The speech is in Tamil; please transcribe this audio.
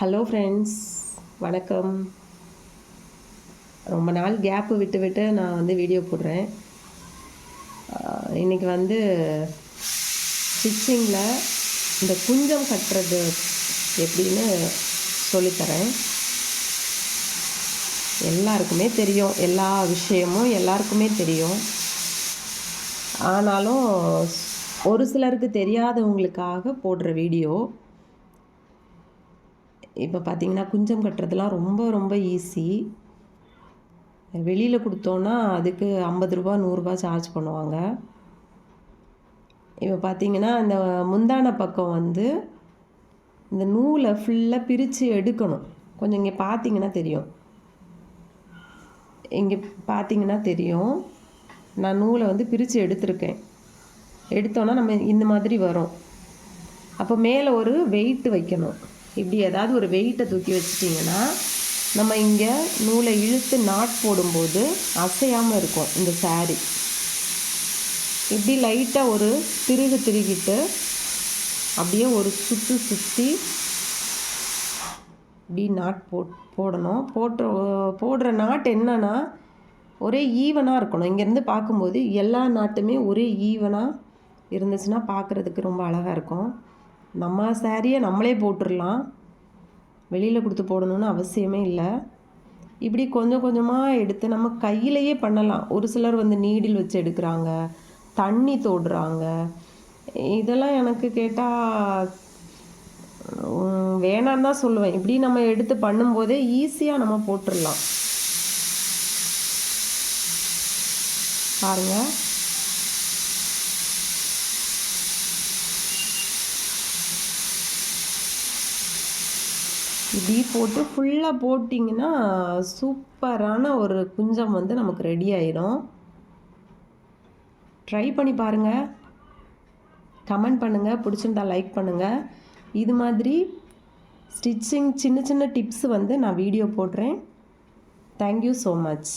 ஹலோ ஃப்ரெண்ட்ஸ் வணக்கம். ரொம்ப நாள் கேப்பு விட்டு விட்டு நான் வந்து வீடியோ போடுறேன். இன்றைக்கி வந்து ஸ்டிச்சிங்கில் இந்த குஞ்சம் கட்டுறது எப்படின்னு சொல்லித்தரேன். எல்லாருக்குமே தெரியும். எல்லா விஷயமும் எல்லாருக்குமே தெரியும். ஆனாலும் ஒரு சிலருக்கு தெரியாதவங்களுக்காக போடுற வீடியோ இப்போ பார்த்தீங்கன்னா குஞ்சம் கட்டுறதுலாம் ரொம்ப ரொம்ப ஈஸி வெளியில் கொடுத்தோன்னா அதுக்கு ஐம்பது ரூபா நூறுரூபா சார்ஜ் பண்ணுவாங்க. இப்போ பார்த்தீங்கன்னா அந்த முந்தான பக்கம் வந்து இந்த நூலை ஃபுல்லாக பிரித்து எடுக்கணும். கொஞ்சம் இங்கே பார்த்தீங்கன்னா தெரியும். இங்கே பார்த்தீங்கன்னா தெரியும். நான் நூலை வந்து பிரித்து எடுத்திருக்கேன். எடுத்தோன்னா நம்ம இந்த மாதிரி வரும். அப்போ மேலே ஒரு வெயிட் வைக்கணும். இப்படி ஏதாவது ஒரு வெயிட்டை தூக்கி வச்சிட்டிங்கன்னா நம்ம இங்கே நூலை இழுத்து நாட் போடும்போது அசையாமல் இருக்கும் இந்த சாரி இப்படி லைட்டாக ஒரு திருகு திருகிட்டு அப்படியே ஒரு சுற்று சுற்றி இப்படி நாட் போ போடணும். போட்டு போடுற நாட் என்னன்னா ஒரே ஈவனாக இருக்கணும். இங்கேருந்து பார்க்கும்போது எல்லா நாட்டுமே ஒரே ஈவனாக இருந்துச்சுன்னா பார்க்குறதுக்கு ரொம்ப அழகாக இருக்கும். நம்ம சாரியை நம்மளே போட்டுடலாம் வெளியில் கொடுத்து போடணும்னு அவசியமே இல்லை. இப்படி கொஞ்சம் கொஞ்சமாக எடுத்து நம்ம கையிலையே பண்ணலாம். ஒரு சிலர் வந்து நீடில் வச்சு எடுக்கிறாங்க. தண்ணி தோடுறாங்க. இதெல்லாம் எனக்கு கேட்டால் வேணான்னு தான் சொல்லுவேன். இப்படி நம்ம எடுத்து பண்ணும்போதே ஈஸியாக நம்ம போட்டுடலாம் பாருங்கள் இப்படி போட்டு ஃபுல்லாக போட்டிங்கன்னா சூப்பரான ஒரு குஞ்சம் வந்து நமக்கு ரெடி ஆயிடும் ட்ரை பண்ணி பாருங்கள் கமெண்ட் பண்ணுங்கள் பிடிச்சிருந்தா லைக் பண்ணுங்கள் இது மாதிரி ஸ்டிச்சிங் சின்ன சின்ன டிப்ஸ் வந்து நான் வீடியோ போடுறேன். Thank you so much